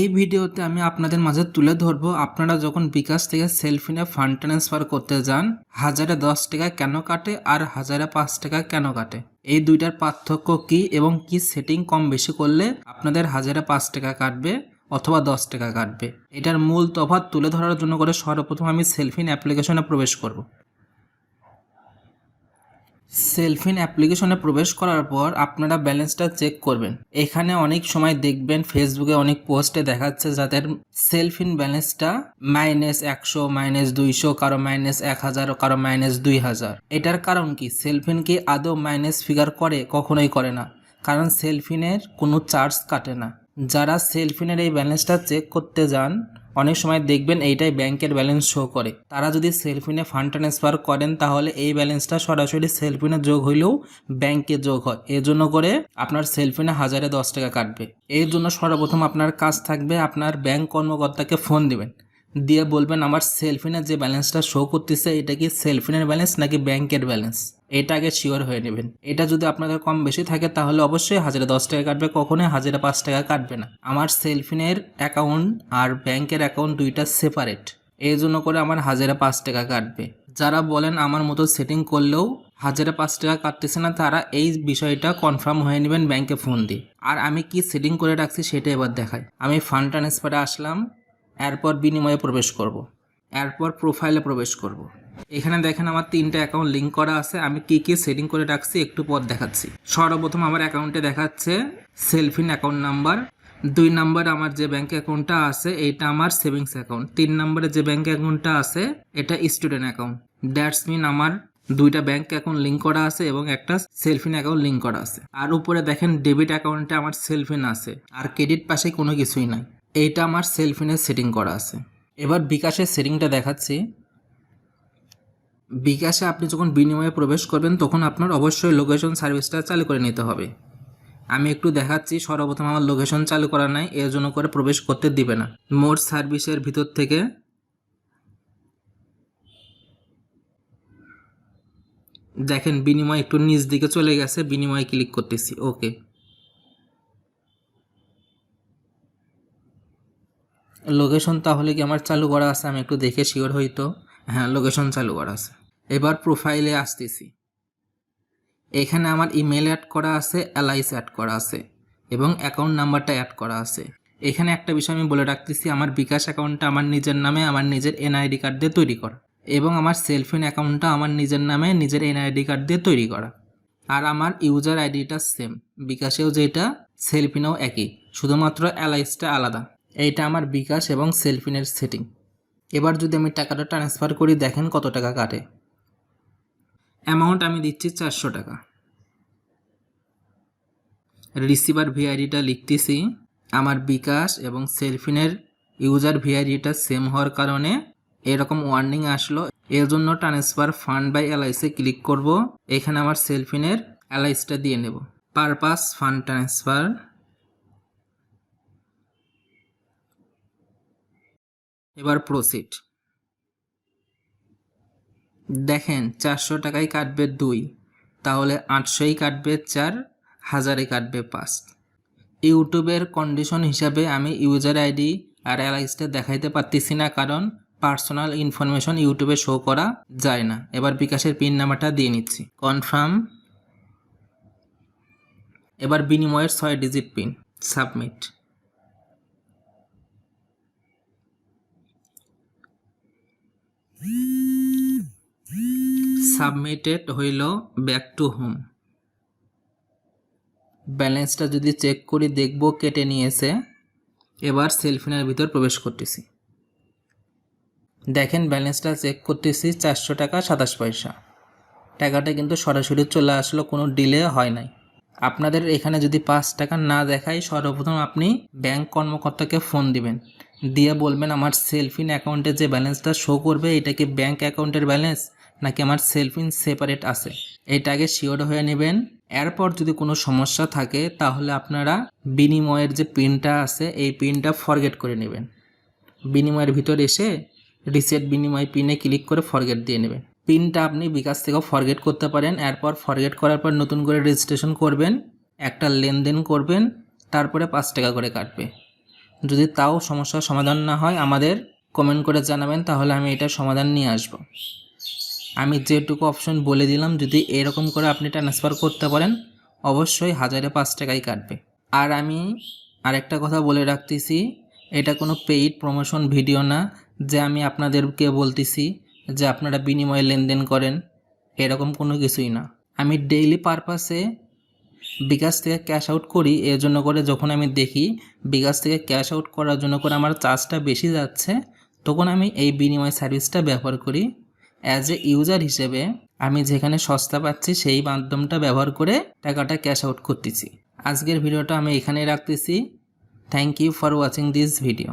এই ভিডিওতে আমি আপনাদের মাঝে তুলে ধরবো, আপনারা যখন বিকাশ থেকে সেলফিনে ফান্ড ট্রান্সফার করতে যান, হাজারে দশ টাকা কেন কাটে আর হাজারে পাঁচ টাকা কেন কাটে? এই দুইটার পার্থক্য কি এবং কি সেটিং কম বেশি করলে আপনাদের হাজারে পাঁচ টাকা কাটবে অথবা দশ টাকা কাটবে? এটার মূল তফাৎ তুলে ধরার জন্য করে সর্বপ্রথম আমি সেলফিন অ্যাপ্লিকেশনে প্রবেশ করব। সেলফিন অ্যাপ্লিকেশনে প্রবেশ করার পর আপনারা ব্যালেন্সটা চেক করবেন। এখানে অনেক সময় দেখবেন ফেসবুকে অনেক পোস্টে দেখাচ্ছে যাদের সেলফিন ব্যালেন্সটা মাইনাস একশো, মাইনাস দুইশো, কারও মাইনাস এক হাজার, কারও মাইনাস দুই হাজার। এটার কারণ কি? সেলফিন কি আদৌ মাইনাস ফিগার করে? কখনোই করে না। কারণ সেলফিনের কোনো চার্জ কাটে না। যারা সেলফিনের এই ব্যালেন্সটা চেক করতে যান অনেক সময় দেখবেন এইটাই ব্যাংকের ব্যালেন্স শো করে। তারা যদি সেলফিনে ফান্ড ট্রান্সফার করেন, তাহলে এই ব্যালেন্সটা সরাসরি সেলফিনে যোগ হইলেও ব্যাংকে যোগ হয়। এর জন্য করে আপনার সেলফিনে হাজারে দশ টাকা কাটবে। এর জন্য সর্বপ্রথম আপনার কাজ থাকবে, আপনার ব্যাংক কর্মকর্তাকে ফোন দিবেন। দিয়ে বলবেন, আমার সেলফিনের যে ব্যালেন্সটা শো করতেছে, এটা কি সেলফিনের ব্যালেন্স নাকি ব্যাংকের ব্যালেন্স? এটা আগে শিওর হয়ে নেবেন। এটা যদি আপনাদের কম বেশি থাকে, তাহলে অবশ্যই হাজারে দশ টাকা কাটবে, কখনোই হাজারে পাঁচ টাকা কাটবে না। আমার সেলফিনের অ্যাকাউন্ট আর ব্যাংকের অ্যাকাউন্ট দুইটা সেপারেট এই জন্য করে আমার হাজারে পাঁচ টাকা কাটবে। যারা বলেন আমার মতো সেটিং করলেও হাজারে পাঁচ টাকা কাটতেছে না, তারা এই বিষয়টা কনফার্ম হয়ে নেবেন ব্যাংকে ফোন দিয়ে। আর আমি কি সেটিং করে রাখছি, সেটা এবার দেখাই। আমি ফান্ড ট্রান্সফারে আসলাম। এরপর বিনিময়ে প্রবেশ করব। এরপর প্রোফাইলে প্রবেশ করব। এখানে দেখেন আমার তিনটা অ্যাকাউন্ট লিঙ্ক করা আছে। আমি কি কি সেটিং করে রাখছি একটু পর দেখাচ্ছি। সর্বপ্রথম আমার অ্যাকাউন্টে দেখাচ্ছে সেলফিন অ্যাকাউন্ট নাম্বার দুই নাম্বার আমার যে ব্যাঙ্ক অ্যাকাউন্টটা আছে, এইটা আমার সেভিংস অ্যাকাউন্ট তিন নম্বরে যে ব্যাঙ্ক অ্যাকাউন্টটা আছে, এটা স্টুডেন্ট অ্যাকাউন্ট দ্যাটস মিন আমার দুইটা ব্যাংক অ্যাকাউন্ট লিঙ্ক করা আছে এবং একটা সেলফিন অ্যাকাউন্ট লিঙ্ক করা আছে। আর উপরে দেখেন ডেবিট অ্যাকাউন্টে আমার সেলফিন আছে। আর ক্রেডিট পাশে কোনো কিছুই নাই। এইটা আমার সেলফিনের সেটিং করা আছে। এবার বিকাশের সেটিংটা দেখাচ্ছি। বিকাশে আপনি যখন বিনিময়ে প্রবেশ করবেন, তখন আপনার অবশ্যই লোকেশন সার্ভিসটা চালু করে নিতে হবে। আমি একটু দেখাচ্ছি, সর্বপ্রথম আমার লোকেশন চালু করা নাই, এর জন্য করে প্রবেশ করতে দিবে না। মোর সার্ভিসের ভিতর থেকে দেখেন, বিনিময় একটু নিচ দিকে চলে গেছে, বিনিময়ে ক্লিক করতেছি ওকে লোকেশন তাহলে কি আমার চালু করা আছে? আমি একটু দেখে শিওর হইতো হ্যাঁ লোকেশন চালু করা আছে। এবার প্রোফাইলে আসতেছি। এখানে আমার ইমেল অ্যাড করা আছে এলআইস অ্যাড করা আছে, এবং অ্যাকাউন্ট নাম্বারটা অ্যাড করা আছে। এখানে একটা বিষয় আমি বলে রাখতেছি, আমার বিকাশ অ্যাকাউন্টটা আমার নিজের নামে আমার নিজের এনআইডি কার্ড দিয়ে তৈরি করা, এবং আমার সেলফিন অ্যাকাউন্টটা আমার নিজের নামে নিজের এনআইডি কার্ড দিয়ে তৈরি করা। আর আমার ইউজার আইডিটা সেম বিকাশেও যেটা সেলফিনেও একই, শুধুমাত্র এলআইসটা আলাদা। এইটা আমার বিকাশ এবং সেলফিনের সেটিং এবার যদি আমি টাকাটা ট্রান্সফার করি, দেখেন কত টাকা কাটে। অ্যামাউন্ট আমি দিচ্ছি চারশো টাকা। রিসিভার ভিআইডিটা লিখতেছি। আমার বিকাশ এবং সেলফিনের ইউজার ভিআইডিটা সেম হওয়ার কারণে এরকম ওয়ার্নিং আসলো। এর জন্য ট্রান্সফার ফান্ড বাই এলআইসে ক্লিক করব। এখানে আমার সেলফিনের এলআইসটা দিয়ে নেব। পারপাস ফান্ড ট্রান্সফার এবার প্রসিড দেখেন, চারশো টাকায় কাটবে দুই, তাহলে আটশোই কাটবে চার হাজারে কাটবে পাঁচ। ইউটিউবের কন্ডিশন হিসাবে আমি ইউজার আইডি আর এলআইসটা দেখাইতে পারতেছি না, কারণ পার্সোনাল ইনফরমেশন ইউটিউবে শো করা যায় না। এবার বিকাশের পিন নাম্বারটা দিয়ে নিচ্ছি। কনফার্ম এবার বিনিময়ের ছয় ডিজিট পিন সাবমিট সাবমিটেড হইল ব্যাক টু হোম। ব্যালেন্সটা যদি চেক করি, দেখব কেটে নিয়েছে। এবার সেলফিনের ভিতর প্রবেশ করতেছি। দেখেন, ব্যালেন্সটা চেক করতেছি, চারশো টাকা সাতাশ পয়সা। টাকাটা কিন্তু সরাসরি চলে আসলো, কোনো ডিলে হয় নাই। আপনাদের এখানে যদি পাঁচ টাকা না দেখায় সর্বপ্রথম আপনি ব্যাংক কর্মকর্তাকে ফোন দিবেন। দিয়ে বলবেন, আমার সেলফিন অ্যাকাউন্টে যে ব্যালেন্সটা শো করবে, এটা কি ব্যাঙ্ক অ্যাকাউন্টের ব্যালেন্স নাকি আমার সেলফিন সেপারেট আছে? এটা আগে শিওর হয়ে নেবেন। এরপর যদি কোনো সমস্যা থাকে, তাহলে আপনারা বিনিময়ের যে পিনটা আছে, এই পিনটা ফরগেট করে নেবেন। বিনিময়ের ভিতর এসে রিসেট বিনিময় পিনে ক্লিক করে ফরগেট দিয়ে নেবেন। পিনটা আপনি বিকাশ থেকেও ফরগেট করতে পারেন। এরপর ফরগেট করার পর নতুন করে রেজিস্ট্রেশন করবেন। একটা লেনদেন করবেন। তারপরে পাঁচ টাকা করে কাটবে। যদি তাও সমস্যার সমাধান না হয়, আমাদের কমেন্ট করে জানাবেন, তাহলে আমি এটার সমাধান নিয়ে আসব। আমি যেটুকু অপশন বলে দিলাম, যদি এরকম করে আপনি ট্রান্সফার করতে পারেন, অবশ্যই হাজারে পাঁচ টাকাই কাটবে। আর আমি আরেকটা কথা বলে রাখতেছি, এটা কোনো পেইড প্রমোশন ভিডিও না, যে আমি আপনাদেরকে বলতেছি যে আপনারা বিনিময়ে লেনদেন করেন, এরকম কোনো কিছুই না। আমি ডেইলি পারপাসে বিকাশ থেকে ক্যাশ আউট করি, এর জন্য করে যখন আমি দেখি বিকাশ থেকে ক্যাশ আউট করার জন্য করে আমার চার্জটা বেশি যাচ্ছে, তখন আমি এই বিনিময় সার্ভিসটা ব্যবহার করি। অ্যাজ এ ইউজার হিসেবে আমি যেখানে সস্তা পাচ্ছি সেই মাধ্যমটা ব্যবহার করে টাকাটা ক্যাশ আউট করতেছি। আজকের ভিডিওটা আমি এখানেই রাখতেছি। Thank you for watching this video